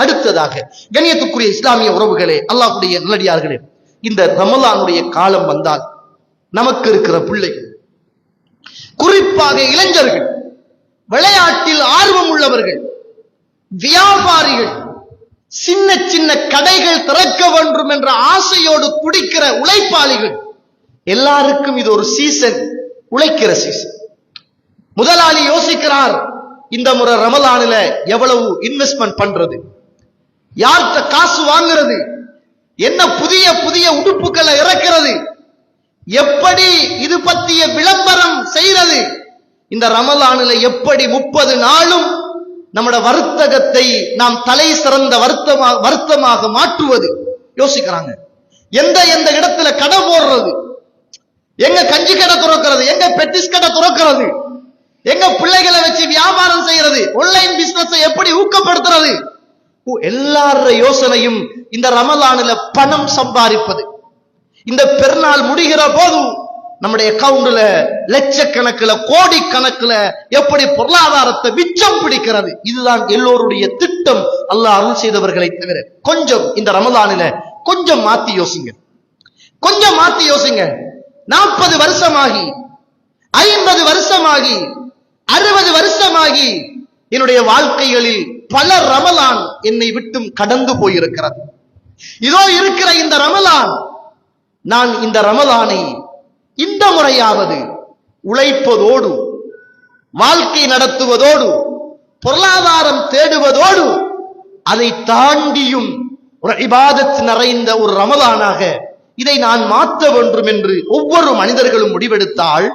அடுத்ததாக கண்ணியத்துக்குரிய இஸ்லாமிய உறவுகளே அல்லாஹுடைய நல்லடியார்களே இந்த ரமலானுடைய காலம் வந்தால் நமக்கு இருக்கிற பிள்ளைகள் குறிப்பாக இளைஞர்கள் விளையாட்டில் ஆர்வம் உள்ளவர்கள் வியாபாரிகள் சின்ன சின்ன கடைகள் திறக்க வேண்டும் என்ற ஆசையோடு துடிக்கிற உழைப்பாளிகள் எல்லாருக்கும் இது ஒரு சீசன் உழைக்கிற சீசன் முதலாளி யோசிக்கிறார் இந்த முறை ரமலானில எவ்வளவு இன்வெஸ்ட்மெண்ட் பண்றது? யார்கிட்ட காசு வாங்குறது? என்ன புதிய புதிய உடுப்புகளை இறக்கிறது? எப்படி இது பற்றிய விளம்பரம் செய்யறது இந்த ரமலானில் எப்படி முப்பது நாளும் நம்மட வர்த்தகத்தை நாம் தலை சிறந்த வருத்தமாக வருத்தமாக மாற்றுவது? யோசிக்கிறாங்க. எந்த எந்த இடத்துல கடை போடுறது? எங்க கஞ்சி கடை துறக்கிறது? எங்க பெட்டிஸ் கடை துறக்கிறது? எங்க பிள்ளைகளை வச்சு வியாபாரம் செய்யறது ஆன்லைன் பிசினஸ் எப்படி ஊக்கப்படுத்துறது? எல்லார யோசனையும் இந்த ரமலானில பணம் சம்பாதிப்பது. இந்த பெருநாள் முடிகிற போதும் நம்முடைய அக்கவுண்ட்ல லட்சக்கணக்கில் கோடி கணக்குல எப்படி பொருளாதாரத்தை மிச்சம் பிடிக்கிறது? இதுதான் எல்லோருடைய திட்டம். அல்லாஹ் அருள் செய்தவர்களை தவிர கொஞ்சம் இந்த ரமலானில கொஞ்சம் மாத்தி யோசிங்க. கொஞ்சம் மாத்தி யோசிங்க. நாற்பது வருஷமாகி ஐம்பது வருஷமாகி அறுபது வருஷமாகி என்னுடைய வாழ்க்கைகளில் பல ரமலான் என்னை விட்டும் கடந்து போயிருக்கிறது. இதோ இருக்கிற இந்த ரமலான். நான் இந்த ரமலானை இந்த முறையாவது உழைப்பதோடு வாழ்க்கை நடத்துவதோடு பொருளாதாரம் தேடுவதோடு அதை தாண்டியும் ஒரு இபாதத் நிறைந்த ஒரு ரமலானாக இதை நான் மாற்ற வேண்டும் என்று ஒவ்வொரு மனிதர்களும் முடிவெடுத்தால்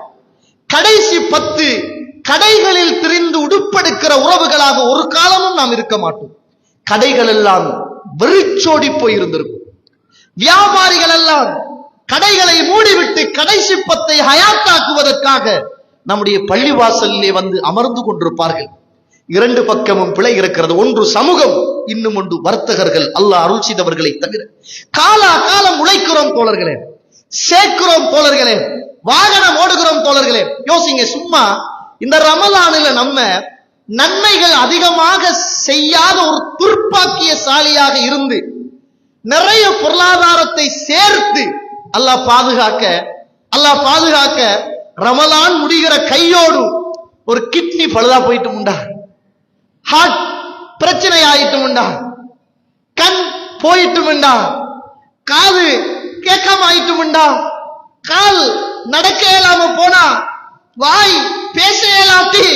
கடைசி பத்து கடைகளில் திரிந்து உடுப்படுக்கிற உறவுகளாக ஒரு காலமும் நாம் இருக்க மாட்டோம். கடைகள் எல்லாம் வெறிச்சோடி போயிருந்திருக்கும். வியாபாரிகள் எல்லாம் கடைகளை மூடிவிட்டு கடை பத்தை ஹயாத்தாக்குவதற்காக நம்முடைய பள்ளிவாசலிலே வந்து அமர்ந்து கொண்டிருப்பார்கள். இரண்டு பக்கமும் பிழை இருக்கிறது. ஒன்று சமூகம் இன்னும் ஒன்று வர்த்தகர்கள். அல்லாஹ் அருள் செய்தவர்களை தவிர. காலா காலம் உழைக்கிறோம் தோழர்களே. சேர்க்கிறோம் தோழர்களே. வாகனம் ஓடுகிறோம் தோழர்களே. யோசிங்க சும்மா இந்த ரமலானில நம்ம நன்மைகள் அதிகமாக செய்யாத ஒரு துர்ப்பாக்கியசாலியாக இருந்து நிறைய பொருளாதாரத்தை சேர்த்து அல்லாஹ் பாதுகாக்க அல்லாஹ் பாதுகாக்க ரமலான் முடிகிற கையோடு ஒரு கிட்னி பழுதா போயிட்டு உண்டா ஹார்ட் பிரச்சனை ஆயிட்டு உண்டா கண் போயிட்டு உண்டா காது கேட்காம ஆயிட்டு உண்டா கால் நடக்க இயலாம போனா வாய் பேச இயலாட்டி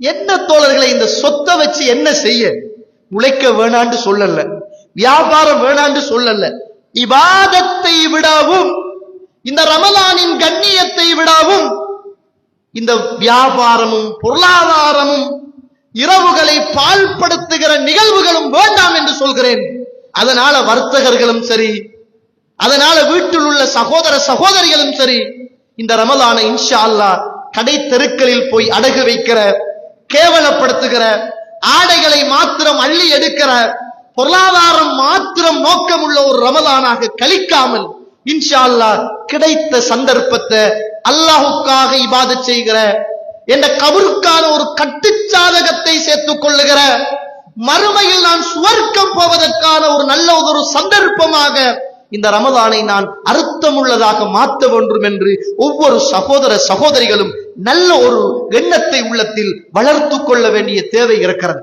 என்ன தோழர்களை இந்த சொத்தை வச்சு என்ன செய்ய? உழைக்க வேணான்னு சொல்லல. வியாபாரம் வேணான்னு சொல்லல. இபாதத்தை விடவும் இந்த ரமலானின் கண்ணியத்தை விடவும் இந்த வியாபாரமும் பொருளாதாரமும் இரவுகளை பால்படுத்துகிற நிகழ்வுகளும் வேண்டாம் என்று சொல்கிறேன். அதனால வர்த்தகர்களும் சரி அதனால வீட்டில் உள்ள சகோதர சகோதரிகளும் சரி இந்த ரமலான இன்ஷா அல்லாஹ் கடை தெருக்களில் போய் அடகு வைக்கிற கேவலப்படுத்துகிற ஆடைகளை மாத்திரம் அள்ளி எடுக்கிற பொருளாதாரம் மாத்திரம் நோக்கமுள்ள ஒரு ரமதானாக கழிக்காமல் இன்ஷா அல்லாஹ் கிடைத்த சந்தர்ப்பத்தை அல்லாஹுக்காக இபாத செய்கிற என்ற கபருக்கான ஒரு கட்டுச்சாதகத்தை சேர்த்துக் கொள்ளுகிற மறுமையில் நான் சுவர்க்கம் போவதற்கான ஒரு நல்ல ஒரு சந்தர்ப்பமாக இந்த ரமதானை நான் அர்த்தமுள்ளதாக மாற்ற வேண்டும் என்று ஒவ்வொரு சகோதர சகோதரிகளும் நல்ல ஒரு எண்ணத்தை உள்ளத்தில் வளர்த்துக் கொள்ள வேண்டிய தேவை இருக்கிறது.